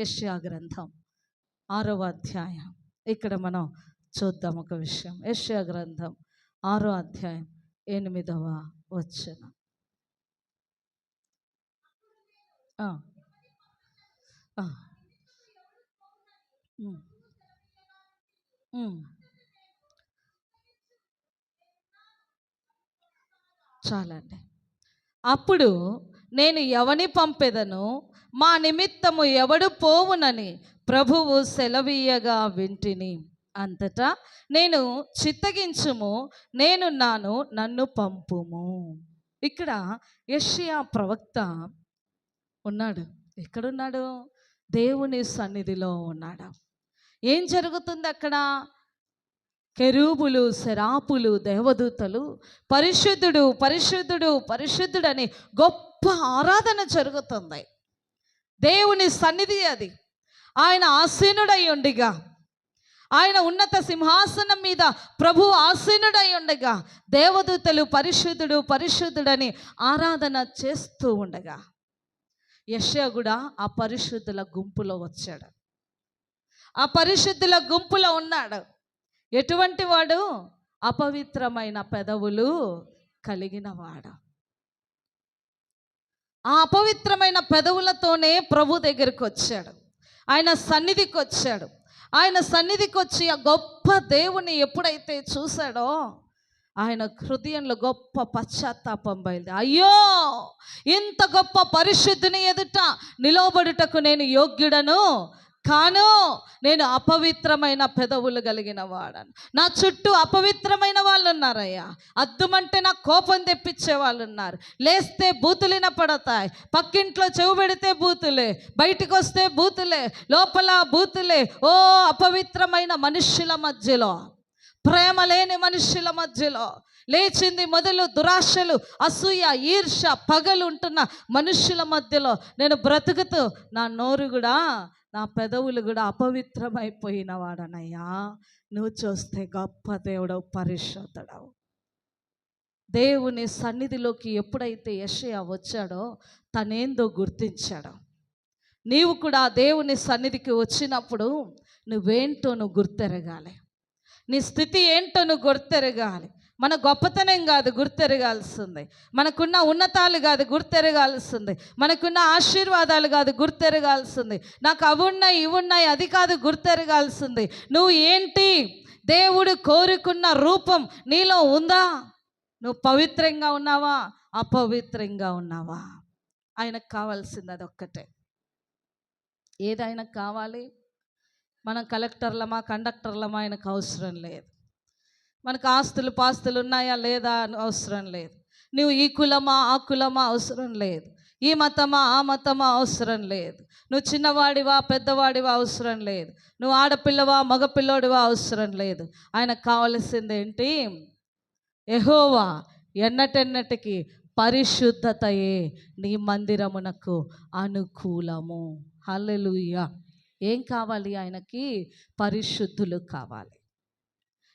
యష్యా గ్రంథం ఆరవ అధ్యాయం. ఇక్కడ మనం చూద్దాం ఒక విషయం. యష్యా గ్రంథం ఆరో అధ్యాయం ఎనిమిదవ వచ్చిన చాలండి. అప్పుడు నేను ఎవని పంపెదను? మా నిమిత్తము ఎవడు పోవునని ప్రభువు సెలవీయగా వింటిని. అంతటా నేను చిత్తగించుము నేనున్నాను నన్ను పంపుము. ఇక్కడ యషియా ప్రవక్త ఉన్నాడు. ఎక్కడున్నాడు? దేవుని సన్నిధిలో ఉన్నాడు? ఏం జరుగుతుంది అక్కడ? కెరూబులు శరాపులు దేవదూతలు పరిశుద్ధుడు పరిశుద్ధుడు పరిశుద్ధుడని గొప్ప ఆరాధన జరుగుతుంది. దేవుని సన్నిధి అది. ఆయన ఆసీనుడై ఉండిగా. ఆయన ఉన్నత సింహాసనం మీద ప్రభు ఆసీనుడై ఉండగా. దేవదూతలు పరిశుద్ధుడు పరిశుద్ధుడని ఆరాధన చేస్తూ ఉండగా. యశ కూడా ఆ పరిశుద్ధుల గుంపులో వచ్చాడు. ఆ పరిశుద్ధుల గుంపులో ఉన్నాడు. ఎటువంటి వాడు? అపవిత్రమైన పెదవులు కలిగిన వాడు. ఆ అపవిత్రమైన పెదవులతోనే ప్రభు దగ్గరికి వచ్చాడు. ఆయన సన్నిధికి వచ్చాడు. ఆయన సన్నిధికి వచ్చి ఆ గొప్ప దేవుని ఎప్పుడైతే చూశాడో ఆయన హృదయంలో గొప్ప పశ్చాత్తాపం బయలుదే అయ్యో! ఇంత గొప్ప పరిశుద్ధిని ఎదుట నిలవబడుటకు నేను యోగ్యుడను? కాను నేను అపవిత్రమైన పెదవులు కలిగిన వాడను. నా చుట్టూ అపవిత్రమైన వాళ్ళు ఉన్నారయ్యా అద్దుమంటే నా కోపం తెప్పించే వాళ్ళు ఉన్నారు లేస్తే బూతులిన పడతాయి. పక్కింట్లో చెవు పెడితే బూతులే. బయటికి వస్తే బూతులే. లోపల బూతులే. ఓ అపవిత్రమైన మనుష్యుల మధ్యలో. ప్రేమ లేని మనుషుల మధ్యలో. లేచింది మొదలు దురాశలు అసూయ ఈర్ష పగలు ఉంటున్న మనుషుల మధ్యలో. నేను బ్రతుకుతూ నా నోరు కూడా నా పెదవులు కూడా అపవిత్రమైపోయిన వాడనయ్యా నువ్వు చూస్తే గొప్ప దేవుడవు పరిశుద్ధుడవు. దేవుని సన్నిధిలోకి ఎప్పుడైతే యషయ వచ్చాడో తనేందో గుర్తించాడు. నీవు కూడా దేవుని సన్నిధికి వచ్చినప్పుడు నువ్వేంటో నువ్వు గుర్తెరగాలి. నీ స్థితి ఏంటో నువ్వు గుర్తెరగాలి. మన గొప్పతనం కాదు గుర్తెరగాల్సింది. మనకున్న ఉన్నతాలు కాదు గుర్తెరగాల్సింది. మనకున్న ఆశీర్వాదాలు కాదు గుర్తెరగాల్సింది. నాకు అవి ఉన్నాయి ఇవి ఉన్నాయి అది కాదు గుర్తెరగాల్సింది. నువ్వు ఏంటి? దేవుడు కోరుకున్న రూపం నీలో ఉందా? నువ్వు పవిత్రంగా ఉన్నావా? అపవిత్రంగా ఉన్నావా? ఆయనకు కావాల్సింది అది ఒక్కటే ఏదైనా కావాలి మనం కలెక్టర్లమా కండక్టర్లమా ఆయనకు అవసరం లేదు. మనకు ఆస్తులు పాస్తులు ఉన్నాయా లేదా అవసరం లేదు. నువ్వు ఈ కులమా ఆ కులమా అవసరం లేదు. ఈ మతమా ఆ మతమా అవసరం లేదు. నువ్వు చిన్నవాడివా పెద్దవాడివా అవసరం లేదు. నువ్వు ఆడపిల్లవా మగపిల్లోడివా అవసరం లేదు. ఆయనకు కావలసింది ఏంటి? ఎహోవా ఎన్నటెన్నటికి పరిశుద్ధతయే నీ మందిరమునకు అనుకూలము. హల్లెలూయా. ఏం కావాలి ఆయనకి? పరిశుద్ధులు కావాలి.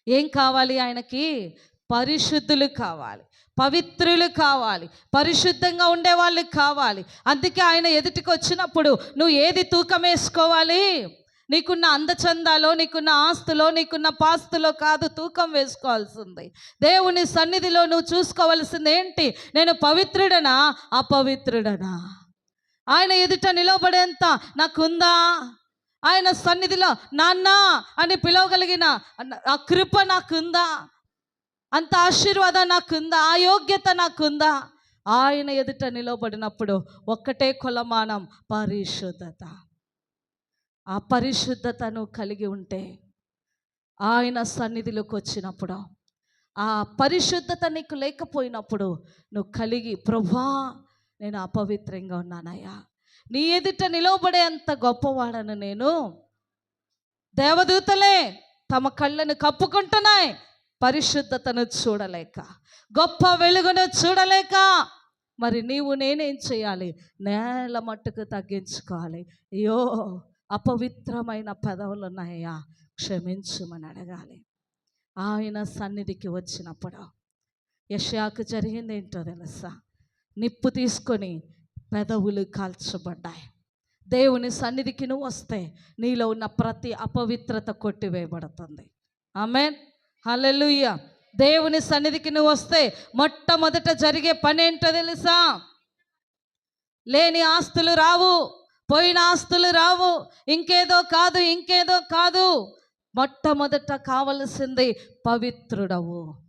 ఏం కావాలి ఆయనకి? పరిశుద్ధులు కావాలి పవిత్రులు కావాలి పరిశుద్ధంగా ఉండేవాళ్ళు కావాలి. అందుకే ఆయన ఎదుటికి వచ్చినప్పుడు నువ్వు ఏది తూకం వేసుకోవాలి నీకున్న అందచందాలో నీకున్న ఆస్తులో నీకున్న పాస్తులో కాదు తూకం వేసుకోవాల్సింది. దేవుని సన్నిధిలో నువ్వు చూసుకోవాల్సింది ఏంటి నేను పవిత్రుడనా? అపవిత్రుడనా? ఆయన ఎదుట నిలబడేంత నాకుందా? ఆయన సన్నిధిలో నాన్న అని పిలవగలిగిన ఆ కృప నాకుందా? అంత ఆశీర్వాదం నాకుందా? ఆ యోగ్యత నాకుందా? ఆయన ఎదుట నిలబడినప్పుడు ఒక్కటే కొలమానం పరిశుద్ధత. ఆ పరిశుద్ధతను కలిగి ఉంటే ఆయన సన్నిధిలోకి వచ్చినప్పుడు ఆ పరిశుద్ధత నీకు లేకపోయినప్పుడు నువ్వు కలిగి ప్రభా నేను అపవిత్రంగా ఉన్నానయ్యా. నీ ఎదుట నిలవబడే అంత గొప్పవాడను నేను. దేవదూతలే తమ కళ్ళను కప్పుకుంటున్నాయి. పరిశుద్ధతను చూడలేక గొప్ప వెలుగును చూడలేక. మరి నీవు నేనేం చేయాలి? నేల మట్టుకు తగ్గించుకోవాలి. అయ్యో అపవిత్రమైన పెదవులు ఉన్నాయా క్షమించుమని అడగాలి. ఆయన సన్నిధికి వచ్చినప్పుడు యశాకు జరిగింది ఏంటో తెలుసా? నిప్పు తీసుకొని పెదవులు కాల్చబడ్డాయి. దేవుని సన్నిధికి నువ్వు వస్తే నీలో ఉన్న ప్రతి అపవిత్రత కొట్టివేయబడుతుంది. ఆమెన్. హలెలుయ్య దేవుని సన్నిధికి నువ్వు వస్తే మొట్టమొదట జరిగే పని ఏంటో తెలుసా? లేని ఆస్తులు రావు పోయిన ఆస్తులు రావు ఇంకేదో కాదు ఇంకేదో కాదు. మొట్టమొదట కావలసింది పవిత్రుడవు.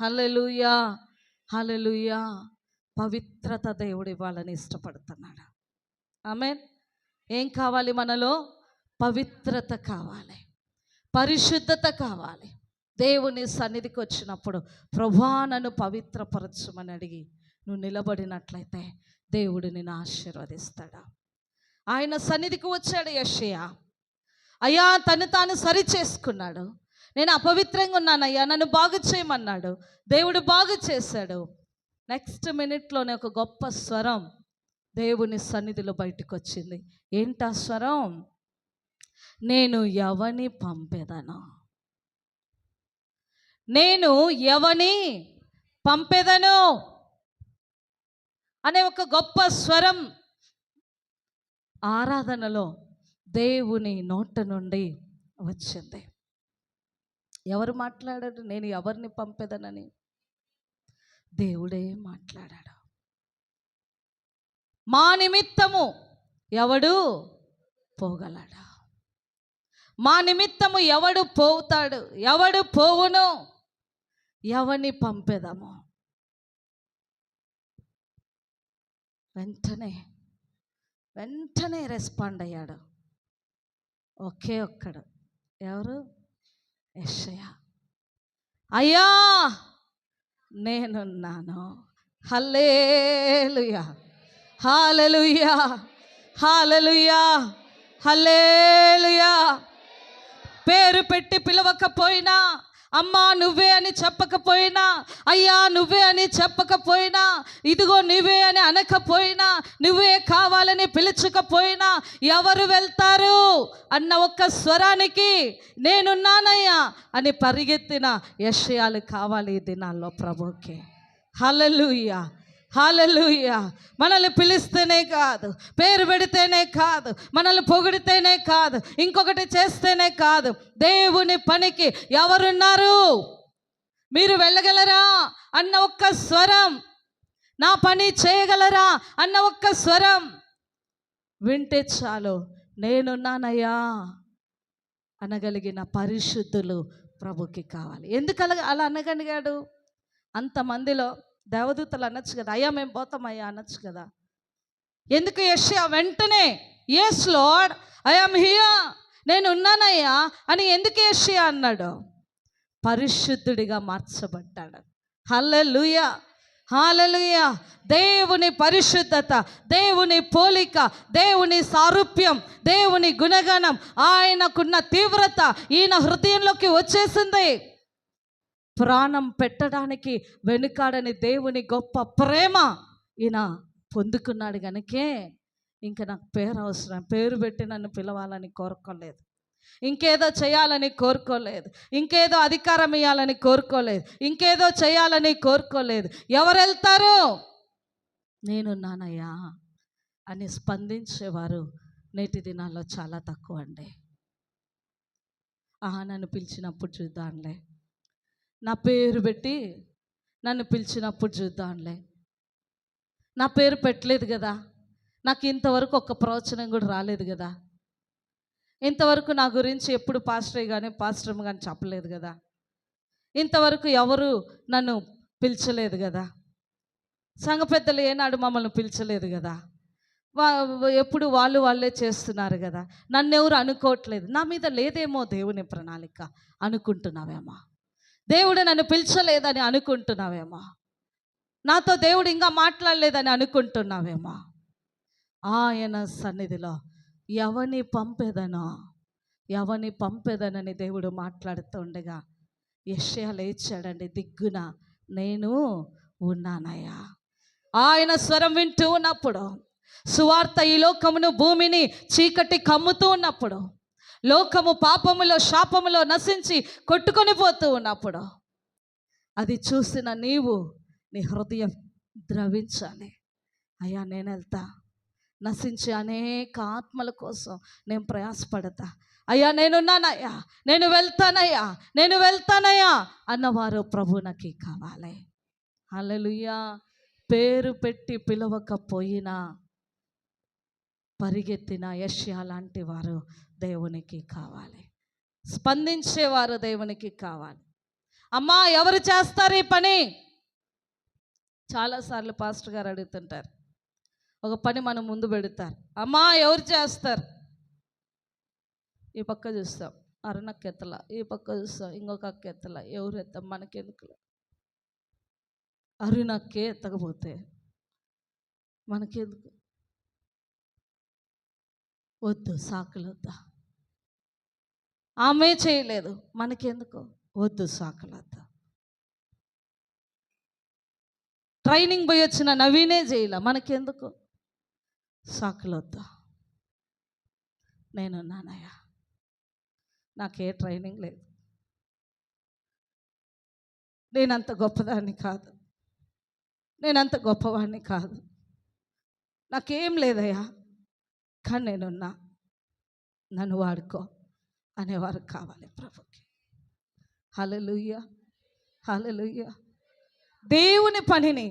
హల్లెలూయా. హల్లెలూయా. పవిత్రత దేవుడు ఇవ్వాలని ఇష్టపడుతున్నాడు. ఆమె ఏం కావాలి మనలో? పవిత్రత కావాలి. పరిశుద్ధత కావాలి. దేవుని సన్నిధికి వచ్చినప్పుడు ప్రభా నన్ను పవిత్రపరచమని అడిగి నువ్వు నిలబడినట్లయితే దేవుడు నిన్ను ఆశీర్వదిస్తాడా? ఆయన సన్నిధికి వచ్చాడు యషయా. అయ్యా తను తాను సరి చేసుకున్నాడు నేను అపవిత్రంగా ఉన్నానయ్యా నన్ను బాగు చేయమన్నాడు. దేవుడు బాగు చేశాడు. నెక్స్ట్ మినిట్లోనే ఒక గొప్ప స్వరం దేవుని సన్నిధిలో బయటకు వచ్చింది ఏంటా స్వరం? నేను ఎవని పంపేదను? నేను ఎవని పంపేదను? అనే ఒక గొప్ప స్వరం ఆరాధనలో దేవుని నోట నుండి వచ్చింది. ఎవరు మాట్లాడారు? నేను ఎవరిని పంపేదనని? దేవుడే మాట్లాడాడు? మా నిమిత్తము ఎవడు పోగలడా? మా నిమిత్తము ఎవడు పోతాడు? ఎవడు పోవును? ఎవని పంపెదము? వెంటనే వెంటనే రెస్పాండ్ అయ్యాడు. ఒకే ఒక్కడు. ఎవరు? యెషయ. అయ్యా! నేనున్నాను. హల్లేలుయా. Hallelujah hallelujah hallelujah. పేరు పెట్టి పిలవకపోయినా అమ్మా నువ్వే అని చెప్పకపోయినా అయ్యా నువ్వే అని చెప్పకపోయినా ఇదిగో నువ్వే అని అనకపోయినా నువ్వే కావాలని పిలుచుకపోయినా ఎవరు వెళ్తారు అన్న ఒక్క స్వరానికి నేనున్నానయ్యా అని పరిగెత్తిన యశయాలు కావాలి ఈ దినాల్లో ప్రభుకి హలలుయ్యా హాలలుయ్య మనల్ని పిలిస్తేనే కాదు పేరు పెడితేనే కాదు మనల్ని పొగిడితేనే కాదు ఇంకొకటి చేస్తేనే కాదు. దేవుని పనికి ఎవరున్నారు? మీరు వెళ్ళగలరా? అన్న ఒక్క స్వరం. నా పని చేయగలరా? అన్న ఒక్క స్వరం. వింటే చాలు నేనున్నానయ్యా అనగలిగిన పరిశుద్ధులు ప్రభుకి కావాలి. ఎందుకు అలా అలా అనగలిగాడు? అంతమందిలో దేవదూతలు అనొచ్చు కదా అయ్యా మేము పోతామయ్యా అనొచ్చు కదా. ఎందుకు యష్యా వెంటనే ఎస్ లార్డ్ ఐఎమ్ హియా నేను ఉన్నానయ్యా అని ఎందుకు యష్యా అన్నాడు? పరిశుద్ధుడిగా మార్చబడ్డాడు. హల్లెలూయా హాలలుయ దేవుని పరిశుద్ధత దేవుని పోలిక దేవుని సారూప్యం దేవుని గుణగణం ఆయనకున్న తీవ్రత ఈయన హృదయంలోకి వచ్చేసింది. ప్రాణం పెట్టడానికి వెనుకాడని దేవుని గొప్ప ప్రేమ ఈయన పొందుకున్నాడు కనుకే ఇంకా నాకు పేరు అవసరం. పేరు పెట్టి నన్ను పిలవాలని కోరుకోలేదు. ఇంకేదో చేయాలని కోరుకోలేదు. ఇంకేదో అధికారం ఇవ్వాలని కోరుకోలేదు. ఇంకేదో చేయాలని కోరుకోలేదు. ఎవరు వెళ్తారు నేనున్నానయ్యా అని స్పందించేవారు నేటి దినాల్లో చాలా తక్కువ అండి. ఆహా నన్ను పిలిచినప్పుడు చూద్దాంలే. నా పేరు పెట్టి నన్ను పిలిచినప్పుడు చూద్దాంలే. నా పేరు పెట్టలేదు కదా. నాకు ఇంతవరకు ఒక్క ప్రవచనం కూడా రాలేదు కదా. ఇంతవరకు నా గురించి ఎప్పుడు పాస్టర్ కానీ పాస్టర్ కానీ చెప్పలేదు కదా. ఇంతవరకు ఎవరు నన్ను పిలిచలేదు కదా. సంఘ పెద్దలు ఏనాడు మమ్మల్ని పిలిచలేదు కదా. వా ఎప్పుడు వాళ్ళు వాళ్ళే చేస్తున్నారు కదా. నన్ను ఎవరు అనుకోవట్లేదు. నా మీద లేదేమో దేవుని ప్రణాళిక. అనుకుంటున్నావేమో. దేవుడు నన్ను పిలిచలేదని అనుకుంటున్నావేమో? నాతో దేవుడు ఇంకా మాట్లాడలేదని అనుకుంటున్నావేమో? ఆయన సన్నిధిలో ఎవని పంపేదనో ఎవని పంపేదనని దేవుడు మాట్లాడుతూ ఉండగా యెషయా లేచాడండి దిగ్గున నేను ఉన్నానయ్యా. ఆయన స్వరం వింటూ ఉన్నప్పుడు సువార్త ఈ లోకమును భూమిని చీకటి కమ్ముతూ ఉన్నప్పుడు లోకము పాపములో శాపములో నశించి కొట్టుకొని పోతూ ఉన్నప్పుడు అది చూసిన నీవు నీ హృదయం ద్రవించాలి. అయ్యా నేను వెళ్తా. నశించే అనేక ఆత్మల కోసం నేను ప్రయాసపడతా. అయ్యా నేనున్నానయ్యా. నేను వెళ్తానయ్యా. నేను వెళ్తానయ్యా అన్నవారు ప్రభునకి కావాలి. అలలుయ్యా పేరు పెట్టి పిలవకపోయినా పరిగెత్తిన యష్యా లాంటి వారు దేవునికి కావాలి. స్పందించేవారు దేవునికి కావాలి. అమ్మా ఎవరు చేస్తారు ఈ పని? చాలాసార్లు పాస్టర్ గారు అడుగుతుంటారు. ఒక పని మనం ముందు పెడతారు. అమ్మా ఎవరు చేస్తారు? ఈ పక్క చూస్తాం. అరుణకెత్తల ఈ పక్క చూస్తాం. ఇంకొక అక్క ఎత్తల ఎవరు ఎత్తాం? మనకెందుకు అరుణక్కే ఎత్తకపోతే మనకెందుకు వద్దు సాకులు వద్దా ఆమె చేయలేదు. మనకెందుకు? వద్దు సాకలత. ట్రైనింగ్ పోయి వచ్చిన నవీనే చేయలే మనకెందుకు? సాకులొద్దా నేను నానయ్యా నాకే ట్రైనింగ్ లేదు. నేనంత గొప్పదాన్ని కాదు. నేనంత గొప్పవాడిని కాదు. నాకేం లేదయ్యా. కానీ నేనున్నా. నన్ను వాడుకో. అనేవారు కావాలి ప్రభుకి. హలలుయ్య హలలుయ్య దేవుని పనిని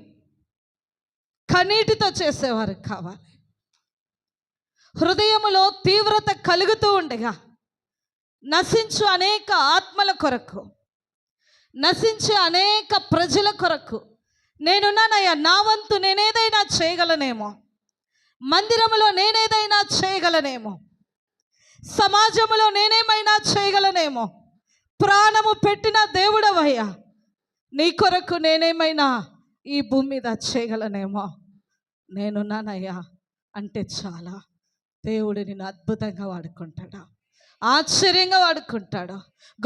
కన్నీటితో చేసేవారు కావాలి. హృదయములో తీవ్రత కలుగుతూ ఉండగా నశించు అనేక ఆత్మల కొరకు నశించే అనేక ప్రజల కొరకు నేనున్నానయ్యా నా వంతు నేనేదైనా చేయగలనేమో మందిరములో నేనేదైనా చేయగలనేమో సమాజంలో నేనేమైనా చేయగలనేమో? ప్రాణము పెట్టిన దేవుడవయ్యా. నీ కొరకు నేనేమైనా ఈ భూమి మీద చేయగలనేమో? నేనున్నానయ్యా అంటే చాలా. దేవుడు నిన్ను అద్భుతంగా వాడుకుంటాడా? ఆశ్చర్యంగా వాడుకుంటాడు?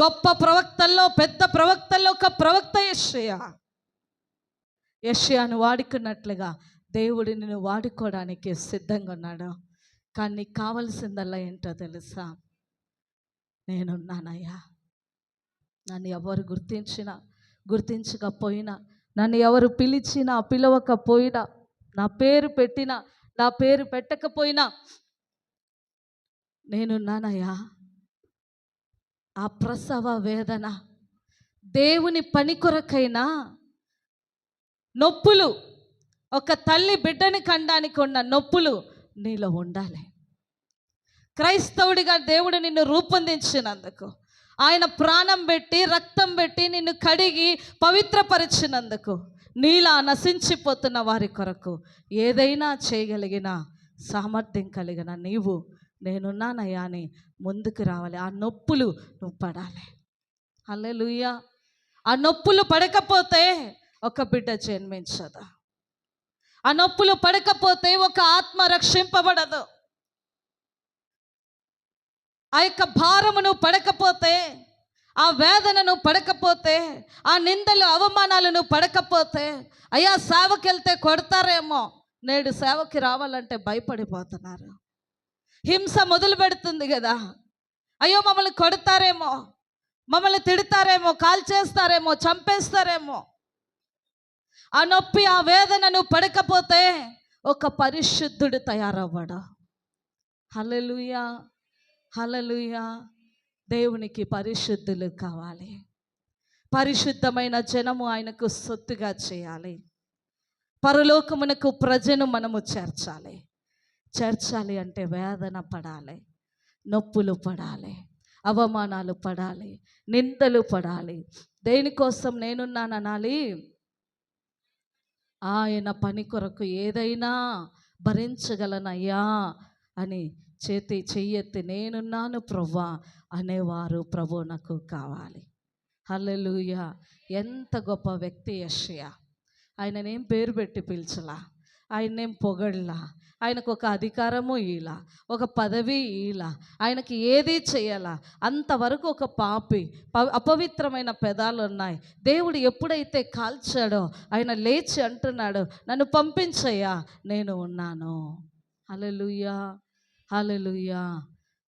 గొప్ప ప్రవక్తల్లో పెద్ద ప్రవక్తల్లో ఒక ప్రవక్త యషయా. యషయాను వాడుకున్నట్లుగా దేవుడు నిన్ను వాడుకోవడానికి సిద్ధంగా ఉన్నాడు. కానీ నీకు కావలసిందల్లా ఏంటో తెలుసా? నేనున్నానయ్యా. నన్ను ఎవరు గుర్తించినా గుర్తించకపోయినా నన్ను ఎవరు పిలిచినా పిలవకపోయినా నా పేరు పెట్టినా నా పేరు పెట్టకపోయినా నేనున్నానయ్యా. ఆ ప్రసవ వేదన దేవుని పని కొరకైనా నొప్పులు ఒక తల్లి బిడ్డని కండానికి ఉన్న నొప్పులు నీలో ఉండాలి. క్రైస్తవుడిగా దేవుడు నిన్ను రూపొందించినందుకు ఆయన ప్రాణం పెట్టి రక్తం పెట్టి నిన్ను కడిగి పవిత్రపరిచినందుకు నీలా నశించిపోతున్న వారి కొరకు ఏదైనా చేయగలిగిన సామర్థ్యం కలిగిన నీవు నేనున్నానయ్యా అని ముందుకు రావాలి. ఆ నొప్పులు నువ్వు పడాలి. అల్లెలుయ్యా ఆ నొప్పులు పడకపోతే ఒక బిడ్డ జన్మించదా. ఆ నొప్పులు పడకపోతే ఒక ఆత్మ రక్షింపబడదు. ఆ యొక్క భారమును పడకపోతే ఆ వేదనను పడకపోతే ఆ నిందలు అవమానాలను పడకపోతే అయ్యా సేవకి వెళ్తే కొడతారేమో. నేడు సేవకి రావాలంటే భయపడిపోతున్నారు. హింస మొదలు పెడుతుంది కదా. అయ్యో మమ్మల్ని కొడతారేమో. మమ్మల్ని తిడతారేమో కాల్ చేస్తారేమో చంపేస్తారేమో. ఆ నొప్పి ఆ వేదనను పడకపోతే ఒక పరిశుద్ధుడు తయారవ్వడా. హలలుయా హలలుయా దేవునికి పరిశుద్ధులు కావాలి. పరిశుద్ధమైన జనము ఆయనకు సొత్తుగా చేయాలి. పరలోకమునకు ప్రజను మనము చేర్చాలి. చేర్చాలి అంటే వేదన పడాలి నొప్పులు పడాలి అవమానాలు పడాలి నిందలు పడాలి. దేనికోసం నేనున్నాననాలి? ఆయన పని కొరకు ఏదైనా భరించగలనయ్యా అని చేతి చెయ్యెత్తి నేనున్నాను ప్రవ్వా అనేవారు ప్రభు నాకు కావాలి. హల్లెలూయా. ఎంత గొప్ప వ్యక్తి యషయా. ఆయననేం పేరు పెట్టి పిలిచలా. ఆయన్నేం పొగడలా? ఆయనకు ఒక అధికారము ఈలా ఒక పదవి ఈలా ఆయనకి ఏది చేయాలా? అంతవరకు ఒక పాపి అపవిత్రమైన పెదాలు ఉన్నాయి దేవుడు ఎప్పుడైతే కాల్చాడో ఆయన లేచి అంటున్నాడు నన్ను పంపించయ్యా నేను ఉన్నాను. హల్లెలూయా హల్లెలూయా.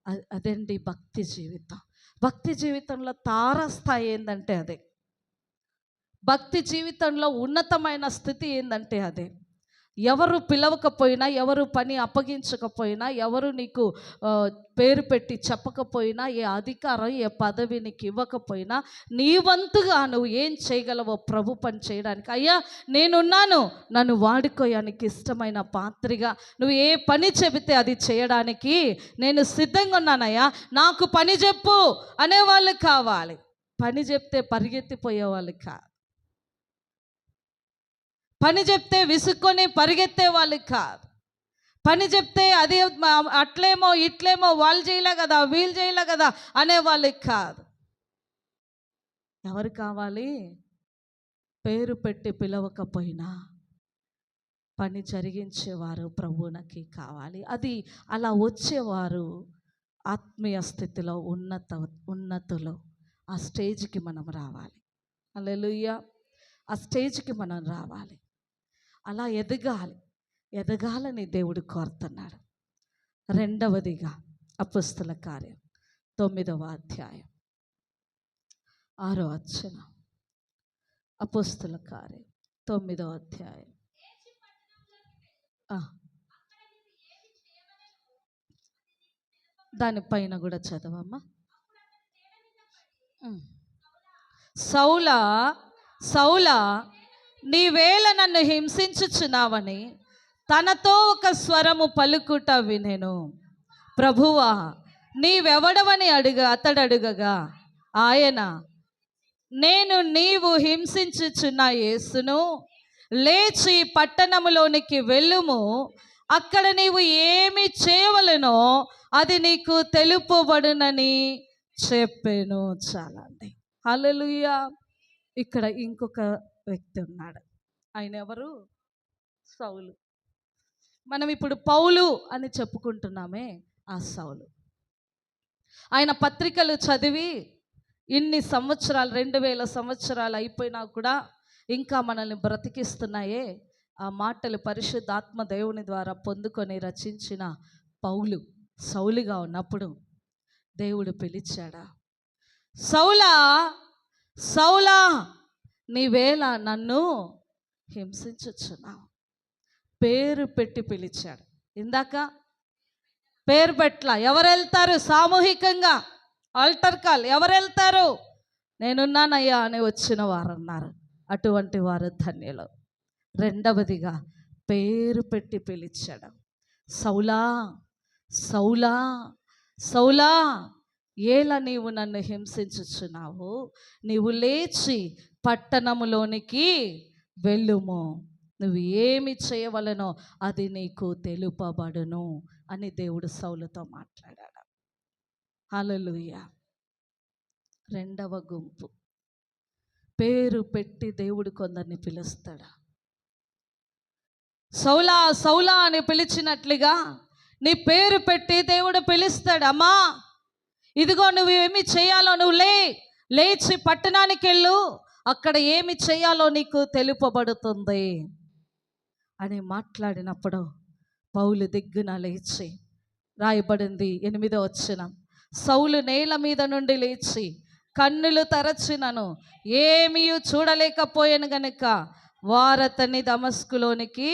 అదండి భక్తి జీవితం? భక్తి జీవితంలో తారస్థాయి ఏంటంటే అదే. భక్తి జీవితంలో ఉన్నతమైన స్థితి ఏంటంటే అదే. ఎవరు పిలవకపోయినా ఎవరు పని అప్పగించకపోయినా ఎవరు నీకు పేరు పెట్టి చెప్పకపోయినా ఏ అధికారం ఏ పదవి నీకు ఇవ్వకపోయినా నీ వంతుగా నువ్వు ఏం చేయగలవో ప్రభు పని చేయడానికి. అయ్యా నేనున్నాను. నన్ను వాడుకోయానికి ఇష్టమైన పాత్రిగా. నువ్వు ఏ పని చెబితే అది చేయడానికి నేను సిద్ధంగా ఉన్నానయ్యా. నాకు పని చెప్పు అనేవాళ్ళు కావాలి. పని చెప్తే పరిగెత్తిపోయే వాళ్ళు కాదు. పని చెప్తే విసుక్కొని పరిగెత్తే వాళ్ళు కాదు. పని చెప్తే అది అట్లేమో ఇట్లేమో వాళ్ళు చేయలే కదా వీళ్ళు చేయలే కదా అనే వాళ్ళకి కాదు. ఎవరు కావాలి? పేరు పెట్టి పిలవకపోయినా పని జరిగించేవారు ప్రభువునకి కావాలి. అది అలా వచ్చేవారు ఆత్మీయ స్థితిలో ఉన్నత ఉన్నతులు. ఆ స్టేజ్కి మనం రావాలి. అల్లెలుయ్య ఆ స్టేజ్కి మనం రావాలి. అలా ఎదగాలి. ఎదగాలని దేవుడు కోరుతున్నాడు. రెండవదిగా అపుస్తుల కార్యం తొమ్మిదవ అధ్యాయం. ఆరో అచ్చన. అపుస్తుల కార్యం తొమ్మిదవ అధ్యాయం. దానిపైన కూడా చదవమ్మా. సౌల సౌల నీవేళ నన్ను హింసించుచున్నావని తనతో ఒక స్వరము పలుకుట వినెను. ప్రభువా నీవెవడవని అడుగ అతడు అడుగగా ఆయన నేను నీవు హింసించుచున్న యేసును లేచి పట్టణములోనికి వెళ్ళుము. అక్కడ నీవు ఏమి చేయవలనో అది నీకు తెలుపబడునని చెప్పాను చాలా అండి హల్లెలూయా. ఇక్కడ ఇంకొక వ్యక్తి ఉన్నాడు. ఆయన ఎవరు? సౌలు. మనం ఇప్పుడు పౌలు అని చెప్పుకుంటున్నామే ఆ సౌలు. ఆయన పత్రికలు చదివి ఇన్ని సంవత్సరాలు రెండు వేల సంవత్సరాలు అయిపోయినా కూడా ఇంకా మనల్ని బ్రతికిస్తున్నాయే. ఆ మాటలు పరిశుద్ధాత్మ దేవుని ద్వారా పొందుకొని రచించిన పౌలు సౌలుగా ఉన్నప్పుడు దేవుడు పిలిచాడా? సౌలా! సౌలా! నీవేళ నన్ను హింసించుచున్నావు. పేరు పెట్టి పిలిచాడు. ఇందాక పేరు పెట్ల ఎవరు వెళ్తారు సామూహికంగా. Altar call. ఎవరు వెళ్తారు నేనున్నానయ్యా అని వచ్చిన వారు అన్నారు అటువంటి వారు ధన్యులు. రెండవదిగా పేరు పెట్టి పిలిచాడు. సౌలా సౌలా సౌలా! ఏలా నీవు నన్ను హింసించుచున్నావు? నీవు లేచి పట్టణములోనికి వెళ్ళుము. నువ్వు ఏమి చేయవలనో అది నీకు తెలుపబడును అని దేవుడు సౌలుతో మాట్లాడాడు. హల్లెలూయా. రెండవ గుంపు. పేరు పెట్టి దేవుడు కొందరిని పిలుస్తాడు? సౌలా సౌలా అని పిలిచినట్లుగా నీ పేరు పెట్టి దేవుడు పిలుస్తాడమ్మా ఇదిగో నువ్వు ఏమి చేయాలో నువ్వు లే లేచి పట్టణానికి వెళ్ళు. అక్కడ ఏమి చేయాలో నీకు తెలుపబడుతుంది అని మాట్లాడినప్పుడు పౌలు దిగ్గున లేచి రాయబడింది ఎనిమిదో వచ్చిన సౌలు నేల మీద నుండి లేచి కన్నులు తరచినను ఏమీ చూడలేకపోయాను గనుక వారతని దమస్కులోనికి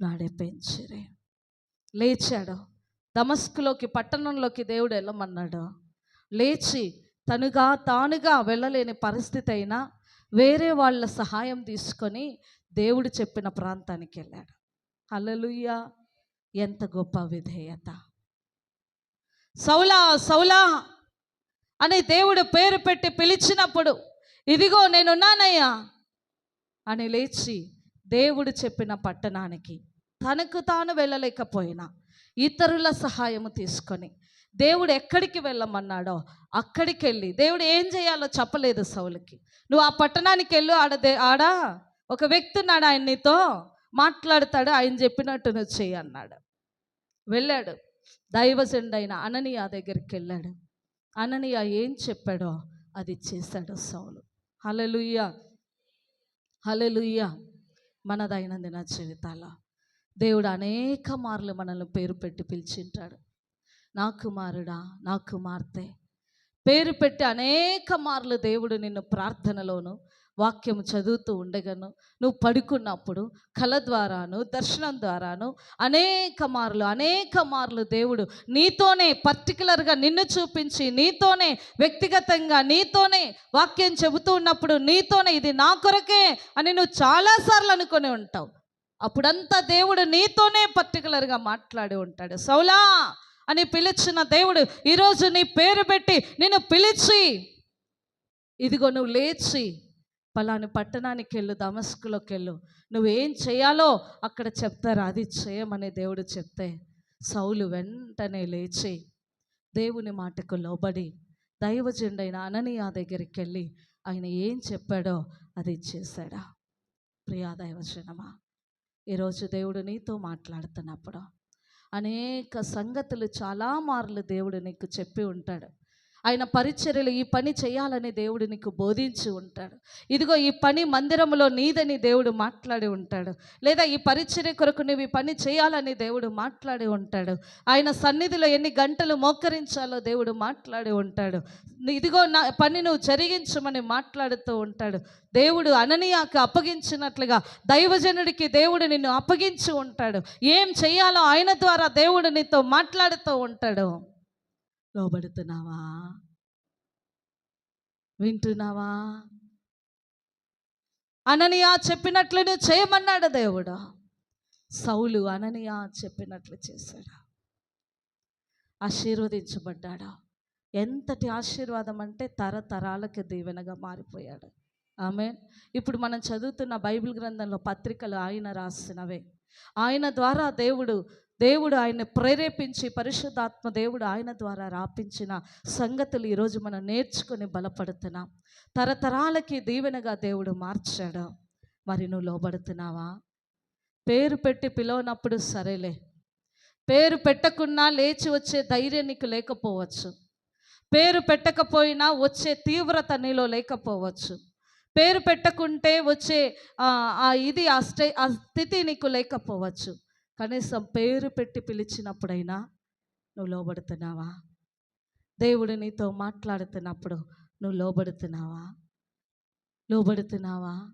నడిపించిరే. లేచాడు. దమస్కులోకి పట్టణంలోకి దేవుడు వెళ్ళమన్నాడు. లేచి తనుగా తానుగా వెళ్ళలేని పరిస్థితి అయినా వేరే వాళ్ళ సహాయం తీసుకొని దేవుడు చెప్పిన ప్రాంతానికి వెళ్ళాడు. హల్లెలూయా! ఎంత గొప్ప విధేయత. సౌలా సౌలా! అని దేవుడు పేరు పెట్టి పిలిచినప్పుడు ఇదిగో నేనున్నానయ్యా అని లేచి దేవుడు చెప్పిన పట్టణానికి తనకు తాను వెళ్ళలేకపోయినా ఇతరుల సహాయము తీసుకొని దేవుడు ఎక్కడికి వెళ్ళమన్నాడో అక్కడికి వెళ్ళి దేవుడు ఏం చేయాలో చెప్పలేదు సౌలుకి. నువ్వు ఆ పట్టణానికి వెళ్ళు ఆడ దే ఆడ ఒక వ్యక్తి ఉన్నాడు ఆయన నీతో మాట్లాడతాడు ఆయన చెప్పినట్టు నువ్వు చెయ్యి అన్నాడు. వెళ్ళాడు. దైవజెండైన అననీయ దగ్గరికి వెళ్ళాడు. అననీయ ఏం చెప్పాడో అది చేశాడు సౌలు. హలలుయ్య హలలుయ్య మన దైనందిన జీవితాల్లో దేవుడు అనేక మార్లు మనల్ని పేరు పెట్టి పిలిచింటాడు. నా కుమారుడా నా కుమార్తె పేరు పెట్టి అనేక మార్లు దేవుడు నిన్ను ప్రార్థనలోను వాక్యం చదువుతూ ఉండగను నువ్వు పడుకున్నప్పుడు కళ ద్వారాను దర్శనం ద్వారాను అనేక మార్లు అనేక మార్లు దేవుడు నీతోనే పర్టికులర్గా నిన్ను చూపించి నీతోనే వ్యక్తిగతంగా నీతోనే వాక్యం చెబుతూ ఉన్నప్పుడు నీతోనే ఇది నా కొరకే అని నువ్వు చాలాసార్లు అనుకుని ఉంటావు. అప్పుడంతా దేవుడు నీతోనే పర్టికులర్గా మాట్లాడి ఉంటాడు. సౌలా అని పిలిచిన దేవుడు ఈరోజు నీ పేరు పెట్టి నిన్ను పిలిచి ఇదిగో నువ్వు లేచి పలాని పట్టణానికి వెళ్ళు దమస్కులోకి వెళ్ళు. నువ్వేం చేయాలో అక్కడ చెప్తారు అది చేయమని దేవుడు చెప్తే సౌలు వెంటనే లేచి దేవుని మాటకు లోబడి దైవజెండైన అననీయ దగ్గరికి వెళ్ళి ఆయన ఏం చెప్పాడో అది చేశాడా. ప్రియా దైవజనమా ఈరోజు దేవుడు నీతో మాట్లాడుతున్నప్పుడు అనేక సంగతులు చాలా మార్లు దేవుడు నీకు చెప్పి ఉంటాడు. ఆయన పరిచర్యలు ఈ పని చేయాలని దేవుడు నీకు బోధించి ఉంటాడు. ఇదిగో ఈ పని మందిరంలో నీదని దేవుడు మాట్లాడి ఉంటాడు. లేదా ఈ పరిచర్య కొరకు నువ్వు ఈ పని చేయాలని దేవుడు మాట్లాడి ఉంటాడు. ఆయన సన్నిధిలో ఎన్ని గంటలు మోకరించాలో దేవుడు మాట్లాడి ఉంటాడు. ఇదిగో నా పని నువ్వు జరిగించమని మాట్లాడుతూ ఉంటాడు. దేవుడు అననీయాకు అప్పగించినట్లుగా దైవజనుడికి దేవుడు నిన్ను అప్పగించి ఉంటాడు. ఏం చేయాలో ఆయన ద్వారా దేవుడు నీతో మాట్లాడుతూ ఉంటాడు. లోబడుతున్నావా? వింటున్నావా? అననియా చెప్పినట్లు నువ్వు చేయమన్నాడు దేవుడు. సౌలు అననియా చెప్పినట్లు చేశాడు? ఆశీర్వదించబడ్డాడు? ఎంతటి ఆశీర్వాదం అంటే తరతరాలకి దీవెనగా మారిపోయాడు. ఆమె ఇప్పుడు మనం చదువుతున్న బైబిల్ గ్రంథంలో పత్రికలు ఆయన రాసినవే. ఆయన ద్వారా దేవుడు దేవుడు ఆయన ప్రేరేపించి పరిశుద్ధాత్మ దేవుడు ఆయన ద్వారా రాపించిన సంగతులు ఈరోజు మనం నేర్చుకుని బలపడుతున్నాం. తరతరాలకి దీవెనగా దేవుడు మార్చాడు. మరి నువ్వు లోబడుతున్నావా? పేరు పెట్టి పిలవనప్పుడు సరేలే. పేరు పెట్టకున్నా లేచి వచ్చే ధైర్యం నీకు లేకపోవచ్చు. పేరు పెట్టకపోయినా వచ్చే తీవ్రత నీలో లేకపోవచ్చు. పేరు పెట్టకుంటే వచ్చే ఆ ఇది ఆ స్టే ఆ స్థితి నీకు లేకపోవచ్చు. కనీసం పేరు పెట్టి పిలిచినప్పుడైనా నువ్వు లోబడుతున్నావా? దేవుడు నీతో మాట్లాడుతున్నప్పుడు నువ్వు లోబడుతున్నావా? లోబడుతున్నావా?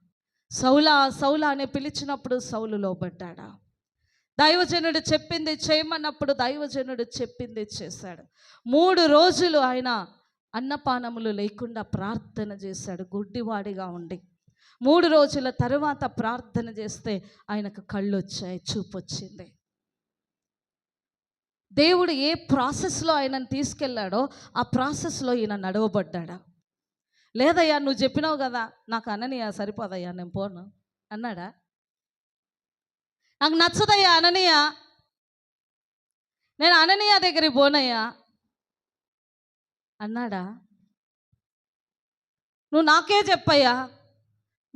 సౌలా సౌలా అని పిలిచినప్పుడు సౌలు లోబడ్డాడా? దైవజనుడు చెప్పింది చేయమన్నప్పుడు దైవజనుడు చెప్పింది చేశాడు. మూడు రోజులు ఆయన అన్నపానములు లేకుండా ప్రార్థన చేశాడు. గుడ్డివాడిగా ఉండి. మూడు రోజుల తర్వాత ప్రార్థన చేస్తే ఆయనకు కళ్ళు వచ్చాయి చూపు వచ్చింది దేవుడు ఏ ప్రాసెస్లో ఆయనను తీసుకెళ్ళాడో ఆ ప్రాసెస్లో ఈయన నడవబడ్డాడా? లేదయ్యా నువ్వు చెప్పినావు కదా నాకు అననీయ సరిపోదయ్యా నేను పోను అన్నాడా? నాకు నచ్చదయ్యా అననీయ. నేను అననీయ దగ్గరికి పోనయ్యా అన్నాడా? నువ్వు నాకే చెప్పయ్యా.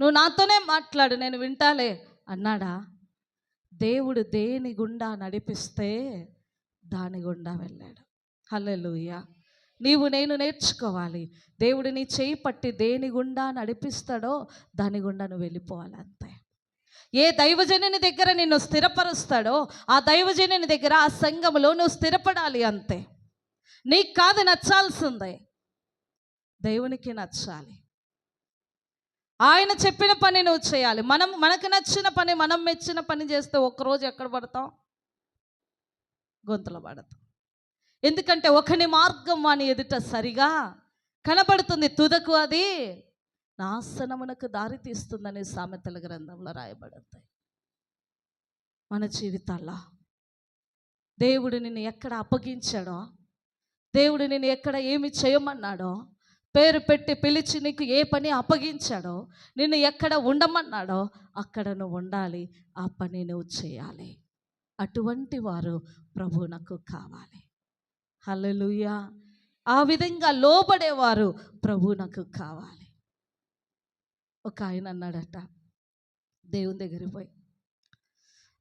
నువ్వు నాతోనే మాట్లాడు నేను వింటాలే అన్నాడా? దేవుడు దేని గుండా నడిపిస్తే దాని గుండా వెళ్ళాడు. హల్లెలూయా. నీవు నేను నేర్చుకోవాలి. దేవుడు నీ చేయి పట్టి దేని గుండా నడిపిస్తాడో దాని గుండా నువ్వు వెళ్ళిపోవాలి అంతే. ఏ దైవజనుని దగ్గర నిన్ను స్థిరపరుస్తాడో ఆ దైవజనుని దగ్గర ఆ సంఘములో నువ్వు స్థిరపడాలి అంతే. నీకు కాదు నచ్చాల్సిందే. దేవునికి నచ్చాలి. ఆయన చెప్పిన పని నువ్వు చేయాలి. మనం మనకు నచ్చిన పని మనం మెచ్చిన పని చేస్తే ఒక్కరోజు ఎక్కడ పడతాం? గొంతులో పడతాం. ఎందుకంటే ఒకని మార్గం వాని ఎదుట సరిగా కనబడుతుంది. తుదకు అది నాశనమునకు దారి తీస్తుందని సామెతల గ్రంథంలో రాయబడుతాయి మన జీవితాల్లో దేవుడు నిన్ను ఎక్కడ అప్పగించాడో దేవుడు నిన్ను ఎక్కడ ఏమి చేయమన్నాడో పేరు పెట్టి పిలిచి నీకు ఏ పని అప్పగించాడో నిన్ను ఎక్కడ ఉండమన్నాడో అక్కడ నువ్వు ఉండాలి ఆ పని నువ్వు చేయాలి. అటువంటి వారు ప్రభువునకు కావాలి. హలలుయా ఆ విధంగా లోబడేవారు ప్రభువునకు కావాలి. ఒక ఆయన అన్నాడట దేవుని దగ్గరికి పోయి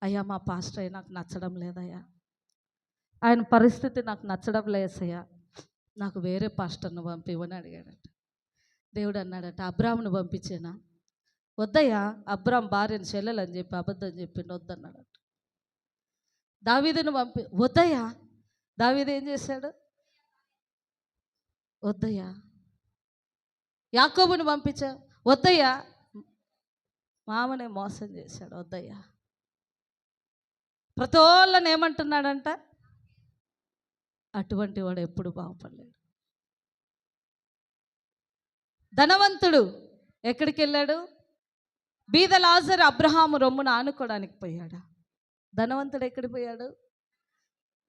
అయ్యా మా పాస్టర్ నాకు నచ్చడం లేదయ్యా. ఆయన పరిస్థితి నాకు నచ్చడం లేసయ్యా నాకు వేరే పాస్టర్ను పంపివని అడిగాడట. దేవుడు అన్నాడట అబ్రామ్ను పంపించేనా? వద్దయ్యా అబ్రామ్ భార్యను చెల్లెలని చెప్పి అబద్ధం చెప్పిండు వద్దన్నాడట. దావీదును పంపి వద్దయ్యా. దావీదు ఏం చేశాడు? వద్దయ్యా. యాకోబుని పంపించా? వద్దయ్యా. మామనే మోసం చేశాడు వద్దయ్యా. ప్రతి వాళ్ళని ఏమంటున్నాడంట? అటువంటి వాడు ఎప్పుడు బాగుపడలేడు ధనవంతుడు ఎక్కడికి వెళ్ళాడు? బీద లాజర్ అబ్రహాము రొమ్మును ఆనుకోవడానికి పోయాడా? ధనవంతుడు ఎక్కడికి పోయాడు?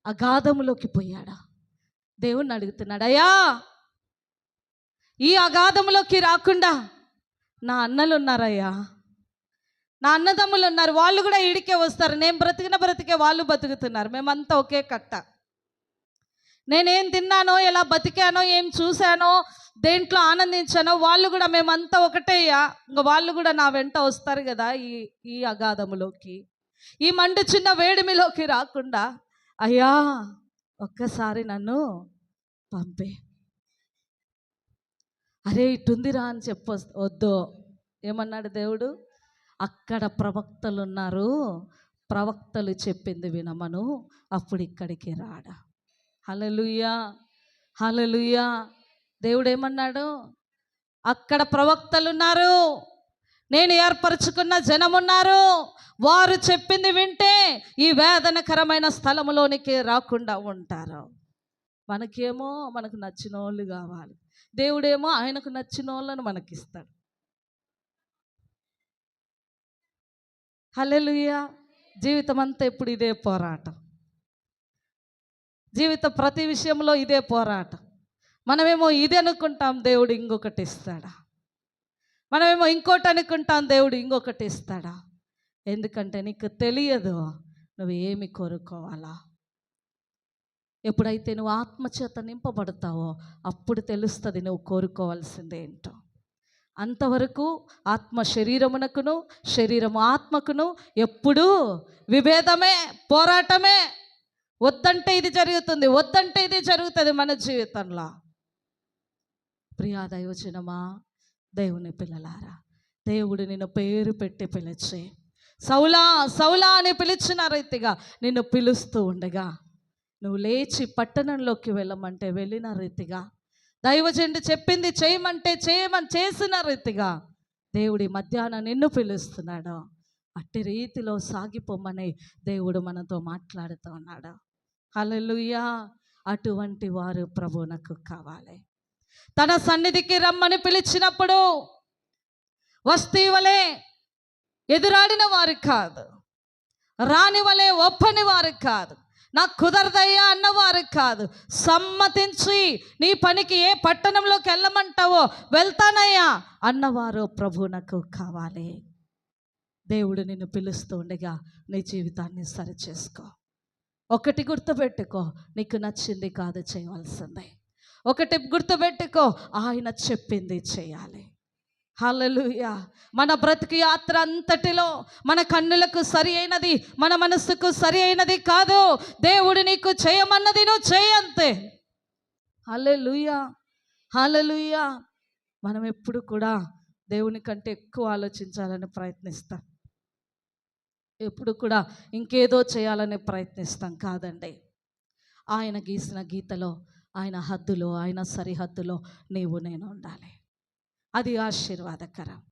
అగాధములోకి పోయాడా? దేవుణ్ణి అడుగుతున్నాడు అయ్యా! ఈ అగాధములోకి రాకుండా నా అన్నలు ఉన్నారయ్యా నా అన్నదమ్ములు ఉన్నారు వాళ్ళు కూడా ఇడికే వస్తారు. నేను బ్రతికిన బ్రతికే వాళ్ళు బతుకుతున్నారు మేమంతా ఒకే కట్ట. నేనేం తిన్నానో ఎలా బతికానో ఏం చూశానో దేంట్లో ఆనందించానో వాళ్ళు కూడా మేమంతా ఒకటేయ్యా ఇంకా వాళ్ళు కూడా నా వెంట వస్తారు కదా ఈ ఈ అగాధములోకి. ఈ మండు చిన్న వేడిమిలోకి రాకుండా అయ్యా ఒక్కసారి నన్ను పంపే. అరే ఇటుందిరా అని చెప్ప వద్దు. ఏమన్నాడు దేవుడు? అక్కడ ప్రవక్తలు ఉన్నారు ప్రవక్తలు చెప్పింది వినమను అప్పుడు ఇక్కడికి రాడా. హలలుయా హలలుయా దేవుడు ఏమన్నాడు అక్కడ ప్రవక్తలు ఉన్నారు నేను ఏర్పరచుకున్న జనమున్నారు. వారు చెప్పింది వింటే ఈ వేదనకరమైన స్థలములోనికి రాకుండా ఉంటారు. మనకేమో మనకు నచ్చిన వాళ్ళు కావాలి. దేవుడేమో ఆయనకు నచ్చిన వాళ్ళని మనకిస్తాడు. హల్లెలూయా. జీవితం అంతా ఎప్పుడు ఇదే పోరాటం. జీవిత ప్రతి విషయంలో ఇదే పోరాటం. మనమేమో ఇది అనుకుంటాం దేవుడు ఇంకొకటి ఇస్తాడా? మనమేమో ఇంకోటి అనుకుంటాం దేవుడు ఇంకొకటి ఇస్తాడా? ఎందుకంటే నీకు తెలియదు నువ్వు ఏమి కోరుకోవాలా? ఎప్పుడైతే నువ్వు ఆత్మచేత నింపబడతావో అప్పుడు తెలుస్తుంది నువ్వు కోరుకోవాల్సిందేంటో అంతవరకు ఆత్మ శరీరమునకును శరీరము ఆత్మకును ఎప్పుడూ విభేదమే పోరాటమే వద్దంటే ఇది జరుగుతుంది వద్దంటే ఇది జరుగుతుంది మన జీవితంలో. ప్రియా దైవజనమా దేవుని పిల్లలారా దేవుడు నిన్ను పేరు పెట్టి పిలిచి సౌలా సౌలా అని పిలిచిన రీతిగా నిన్ను పిలుస్తూ ఉండగా నువ్వు లేచి పట్టణంలోకి వెళ్ళమంటే వెళ్ళిన రీతిగా దైవజండి చెప్పింది చేయమంటే చేయమని చేసిన రీతిగా దేవుడి మధ్యాహ్నం నిన్ను పిలుస్తున్నాడు. అట్టి రీతిలో సాగిపోమని దేవుడు మనతో మాట్లాడుతూ ఉన్నాడు. హల్లెలూయా. అటువంటి వారు ప్రభువునకు కావాలి. తన సన్నిధికి రమ్మని పిలిచినప్పుడు వస్తీవలే ఎదురాడిన వారు కాదు. రాని వలె ఒప్పని వారు కాదు. నాకు కుదరదయ్యా అన్నవారు కాదు. సమ్మతించి నీ పనికి ఏ పట్టణంలోకి వెళ్ళమంటావో వెళ్తానయ్యా అన్నవారు ప్రభు నాకు కావాలి. దేవుడు నిన్ను పిలుస్తూ ఉండగా నీ జీవితాన్ని సరిచేసుకో. ఒకటి గుర్తుపెట్టుకో నీకు నచ్చింది కాదు చేయవలసిందే. ఒకటి గుర్తుపెట్టుకో ఆయన చెప్పింది చేయాలి. హల్లెలూయా. మన బ్రతికి యాత్ర అంతటిలో మన కన్నులకు సరి అయినది మన మనస్సుకు సరి అయినది కాదు. దేవుడు నీకు చేయమన్నది నువ్వు చేయంతే హల్లెలూయా. హల్లెలూయా. మనం ఎప్పుడు కూడా దేవుని కంటే ఎక్కువ ఆలోచించాలని ప్రయత్నిస్తాం. ఎప్పుడు కూడా ఇంకేదో చేయాలని ప్రయత్నిస్తాం కాదండి. ఆయన గీసిన గీతలో ఆయన హద్దులో ఆయన సరిహద్దులో నీవు నేను ఉండాలి. అది ఆశీర్వాదకరం.